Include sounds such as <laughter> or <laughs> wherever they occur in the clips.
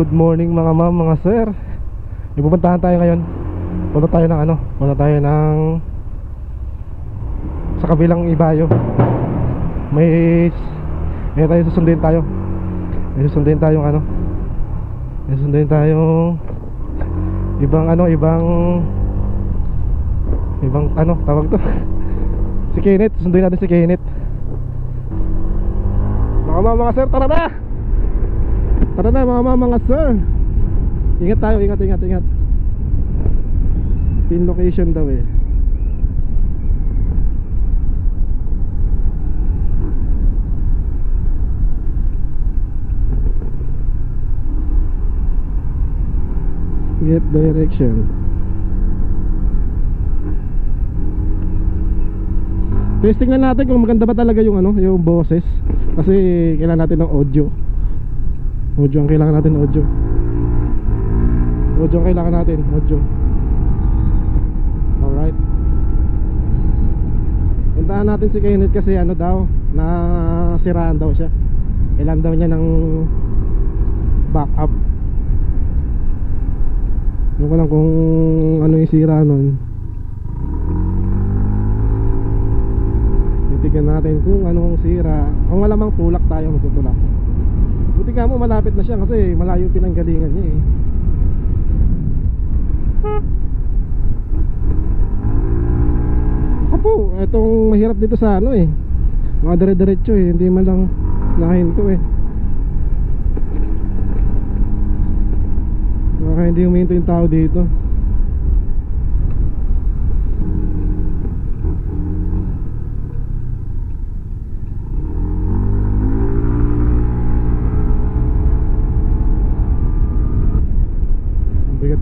Good morning mga ma'am, mga sir. Pupuntahan tayo ngayon. Punta tayo ng ano? Punta tayo ng Sa kabilang ibayo. May May tayo susundin tayo. May susundin tayong ano? May susundin tayong Ibang ano, ibang Ibang ano, tawag to? <laughs> Si Kenneth, susunduin natin si Kenneth. Mga ma'am, mga sir, tara na! Tara na mga mga sir. Ingat tayo, ingat, ingat, ingat. Pin location daw eh. Get direction. Testing na natin kung maganda ba talaga yung ano, yung boses. Kasi kailangan natin ng audio Audio ang kailangan natin audio. Audio ang kailangan natin audio. Alright. Puntahan natin si Kenneth kasi ano daw Na siraan daw siya. Kailangan daw niya ng Backup. Hindi ko lang kung ano yung sira nun. Titignan natin kung anong sira. Ang malamang tulak tayo magtutulak Buti nga mo malapit na siya kasi malayo pinanggalingan niya eh. Ako po, itong mahirap dito sa ano eh. Mga dire-diretso eh, hindi man lang nahinto eh. Baka hindi huminto yung tao dito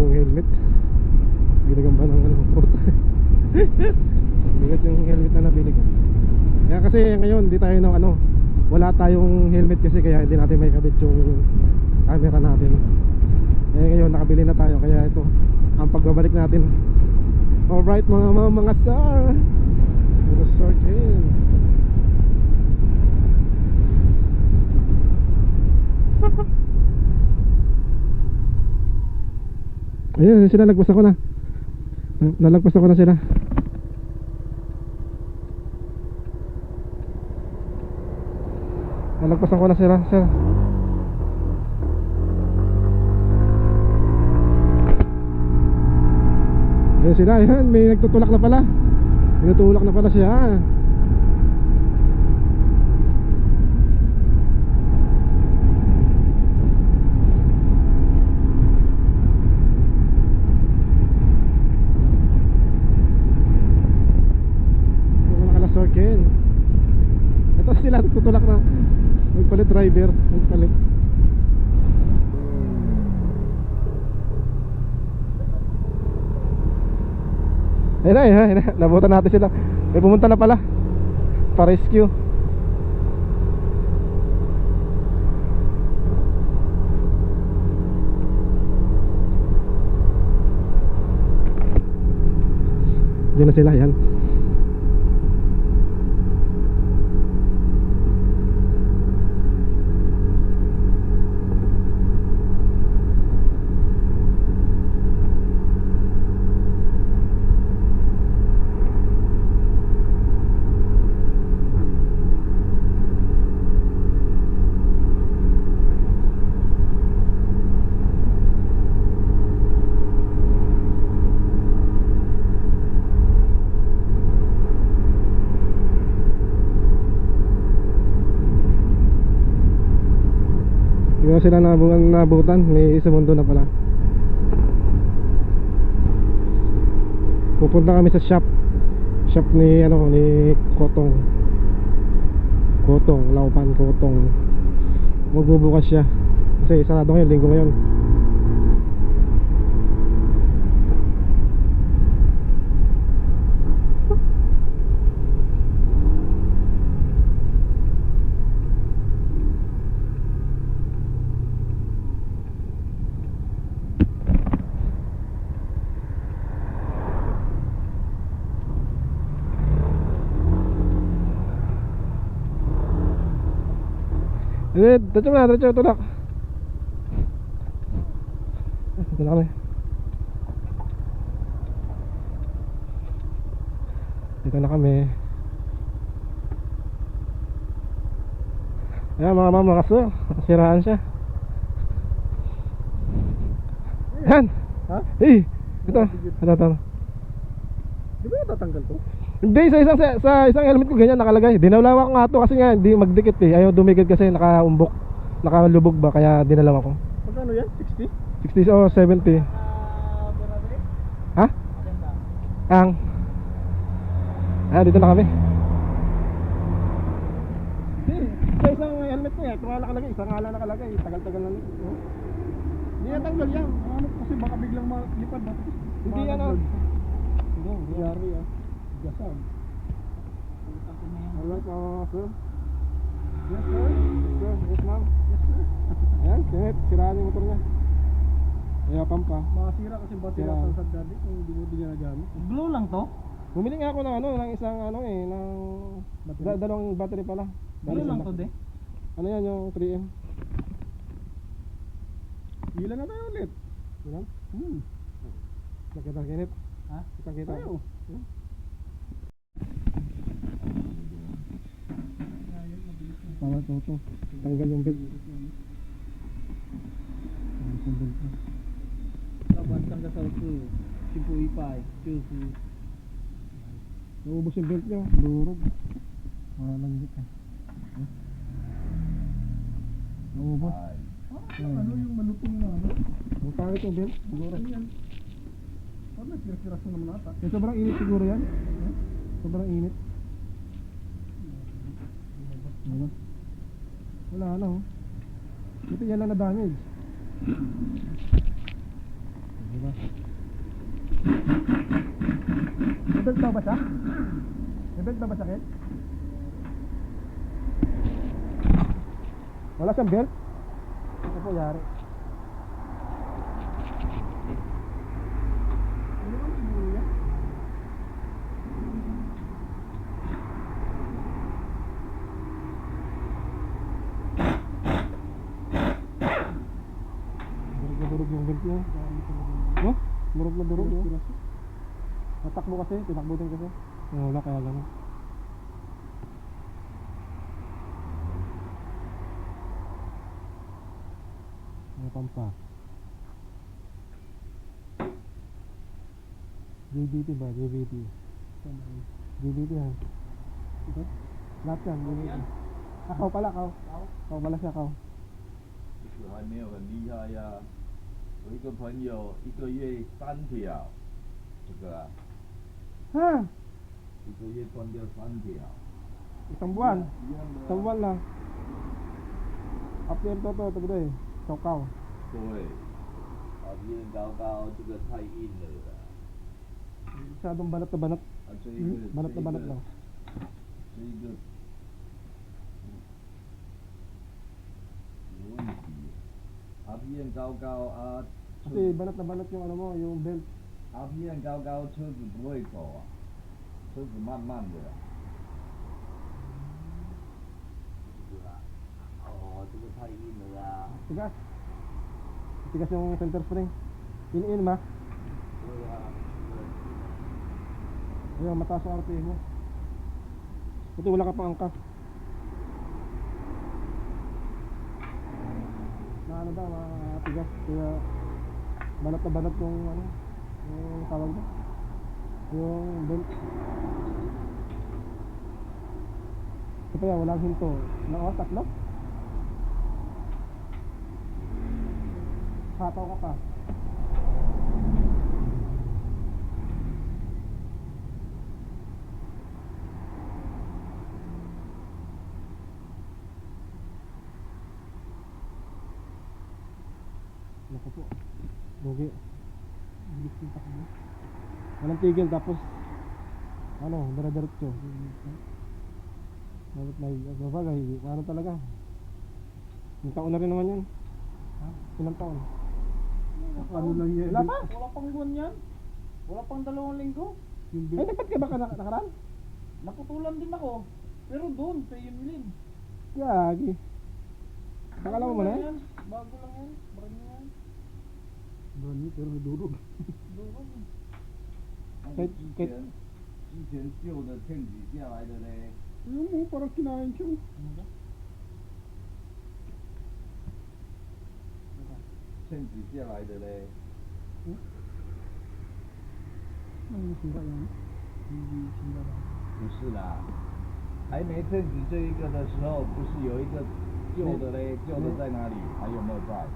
yung helmet. Binigan ba ng ano <laughs> port? Bigat yung helmet na nabili ko Kaya kasi ngayon di tayo ng ano Wala tayong helmet kasi kaya hindi natin may kabit yung camera natin. Eh ngayon nakabili na tayo kaya ito Ang pagbabalik natin. Alright mga mga mga sir! Mga sir Ken <laughs> Ayun, sila nagpas ako na. Na- Nalagpas ako na sila. Nalagpas ako na sila, sir. Ayun sila, ayun, may nagtutulak na pala. Tinutulak na pala siya. Kalasorkin. Ito sila nagtutulak na. Nagpalit driver. Nagpalit. Ayun na, ayun na. Nabutan natin sila. May pumunta na pala. Pa-rescue. Diyan na sila, yan. Ko sila nabutan. May isa mundo na pala. Pupunta kami sa shop. Shop ni ano ni Kotong. Kotong, Laupan Kotong. Magbubukas siya. Kasi sarado ngayon, linggo ngayon. Eh, diretso na, diretso, tulak. Na kami. Dito na kami. Ayan mga mama kaso, siraan siya. Ayan! Ha? Eh! Ito, ito, ito. Di ba yung tatanggal to? Hindi, sa isang, sa, sa isang helmet ko ganyan nakalagay. Dinalawa ko nga to kasi nga hindi magdikit eh. Ayaw dumikit kasi nakaumbok. Nakalubog ba kaya dinalawa ko. Magkano yan? 60? 60 o 70. Ha? Ang. Ah, dito na kami. Sa isang helmet ko eh, ito nga nakalagay, isang nga lang nakalagay, tagal-tagal na. Oh. Hindi natanggal yan. Ano kasi baka biglang malipad ba? Hindi yan ah. Hindi, hindi yan. Yari ah. Gasag. Alright, mga sir. Yes sir. Sir, yes ma'am. Yes sir. Ayan, sinit, siraan yung motor niya. Kaya pampa. Makasira kasi battery Sira. sa sa daddy kung hindi mo din ginagamit. Blue lang to? Bumili nga ako ng ano, ng isang ano eh, ng Battery? da- dalawang battery pala. Blue lang to, de? Ano yan yung 3M? Ilan na tayo ulit? Ilan? Hmm. Nakita kinit. Ha? Kitang kita. Tayo. Tama to to. Tanggal yung belt. Laban tangga sa uso. Simpo ipay. Chusu. Naubos yung belt niyo. Durog. Wala lang dito. Eh? Naubos. Parang ano yung malupong na ano? Ang pangit yung belt. Ano yan? Parang nagsiras na naman ata. Sobrang init siguro yan. Eh? Sobrang init. Wala. Wala na oh. Buti yan lang na damage. Diba? May belt ba siya? May belt ba ba sakit? Wala siyang belt? Ito po yari. Ano naman siguro yan? Durog niya. Dami talaga. No? Murog na durog. Durog piraso. Natakbo kasi, tinakbo din kasi. Ah, wala kaya gano'n. May pampa. JBT ba? JBT. JBT ha? Ito? Lahat yan, JBT. Akaw pala, akaw. Akaw pala siya, akaw. Gusto kami, walang lihaya. 我一个朋友一个月三条，这个啊。嗯。一个月断掉三条。怎么办？怎么办呢？啊，变多多对不对？糟糕。对。啊，变糟糕，这个太硬了。下东巴拉巴拉。啊，这一。巴拉特。这个。Abiyan Gaogao at uh, Kasi banat na banat yung ano mo, yung belt. Abiyan Gaogao to the boy ko. To the man man there. Oh, tigas hari ini ya. Tigas. Tigas yung center spring. In in ma. Ayun, mataas ang RPM mo. Buti wala ka pang angkas. Ano daw, matigas. Kaya banat na banat yung ano, yung tawag mo. Yung belt. Ito pa yan, walang hinto. Na oh, tatlo? Hataw ka pa. Naku po. Lugi. Bilis yung takbo. Walang tigil tapos ano, dara-diretso. Bakit may babagay, ano talaga. Yung taon na rin naman yan. Ha? Ilang taon? Ano lang yan? Wala pa? Wala pang buwan yan. Wala pang dalawang linggo. Yung Ay, dapat ka ba ka nak- nakaraan? Naputulan din ako. Pero doon, sa Yunlin. Yagi. Nakalaman mo na? yan. Bago lang yan. Brand new 那，你可能会挪动，挪动。那之前，之前旧的证据下来的嘞。哎呦，我把它给拿下去了。那，下来的嘞。嗯。那你喜欢用滴滴清了吧？不是啦。还没证据这一个的时候，不是有一个旧的嘞？旧的在哪里，还有没有在？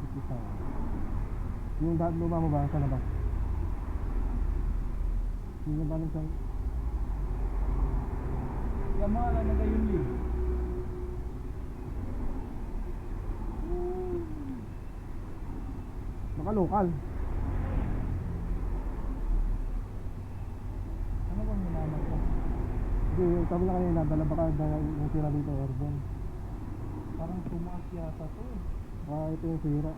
不知道。Yung dad luma mo ba? Saan na ba? Yung ba sa Yamana na kayo ni. Baka local. Ano bang minamat ko? Hindi, sabi na kanina, dala baka dala yung sira dito, Orban. Parang tumaas yata to eh. Ah, ito yung sira.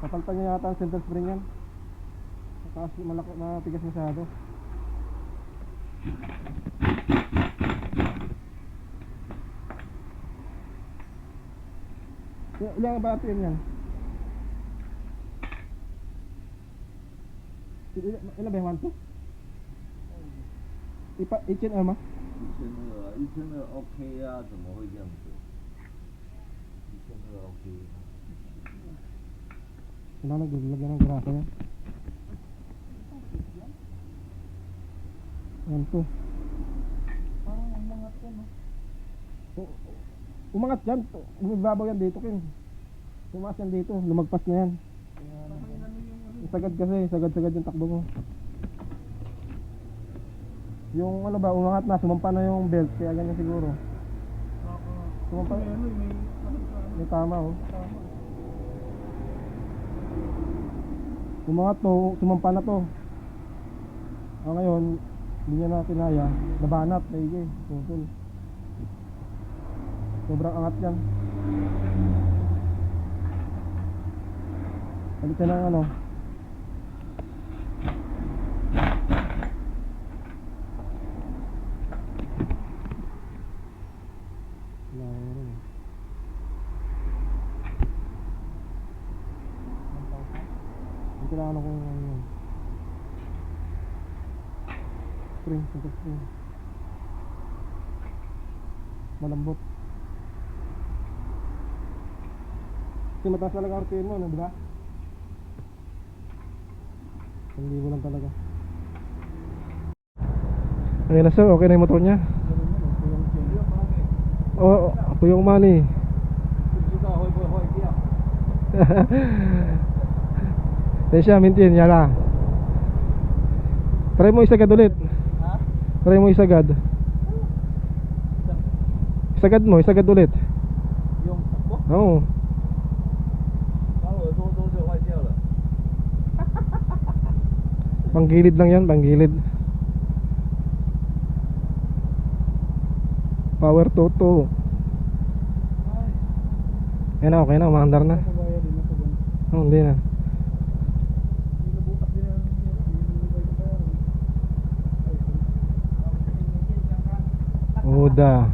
Kapaltan niya yata ang center spring yan. Mataas, malaki, matigas masyado. Il- Ilang ba RPM yan? Il- Ilan, ilan ba yung 1 Ipa, H&M ah? 一千二，一千二 OK 啊，怎么会这样子？一千二 OK。 Kailangan naglagyan ng grasa yan. Yan to. Parang umangat yan no? U- Umangat yan. Umibabaw yan dito, King. Tumaas yan dito. Lumagpas na yan. Sagad kasi. Sagad-sagad yung takbo mo. Yung ano ba, umangat na. Sumampa na yung belt. Kaya ganyan siguro. Sumampa. Ano, may tama, oh. Tama. Umangat to. Sumampa na to. Ah, ngayon, hindi niya na kinaya. Nabanat. Naigi. Tungkol. Sobrang angat yan. Balik ka ng ano. Wala ko rin eh. Hindi kailangan ako ng ano yun yung sagot ko malambot. Kasi mataas talaga RPM mo, di ba? hindi mo lang talaga. Ayun na sir, okay na yung motor niya? Oh, ako yung money. <laughs> Hindi siya, maintain, yala. Try mo isagad ulit Try mo isagad. Isagad mo, isagad ulit. Yung takbo? Oo. Oh. <laughs> Panggilid lang yan, panggilid. Power toto. Ayan na, okay na, umaandar na. Oh, hindi na. Uda.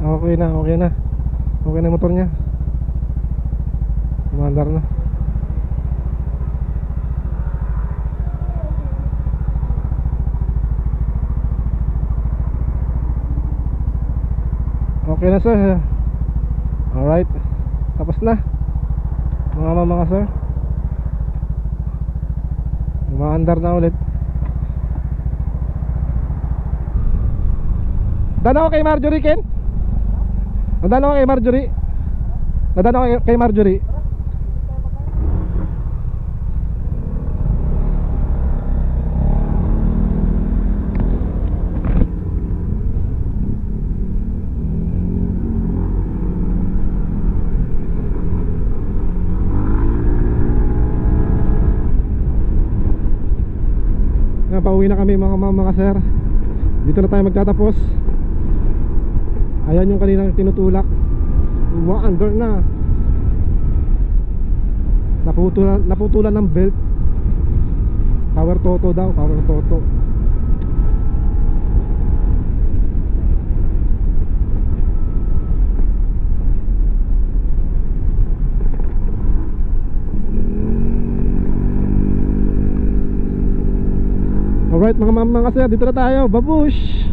Okay na, okay na. Okay na motor niya. Umaandar na. Okay na sir. Alright. Tapos na. Mga mga sir. Umaandar na ulit. Dano ka kay Marjorie, Ken? Nadano ka kay Marjorie? Nadano ka kay Marjorie? Pauwi na kami mga, mga sir Dito na tayo magtatapos ayan yung kaninang tinutulak. Under na. Naputulan, naputulan ng belt. Power toto daw power toto. Alright mga mga kasaya dito na tayo. Babush!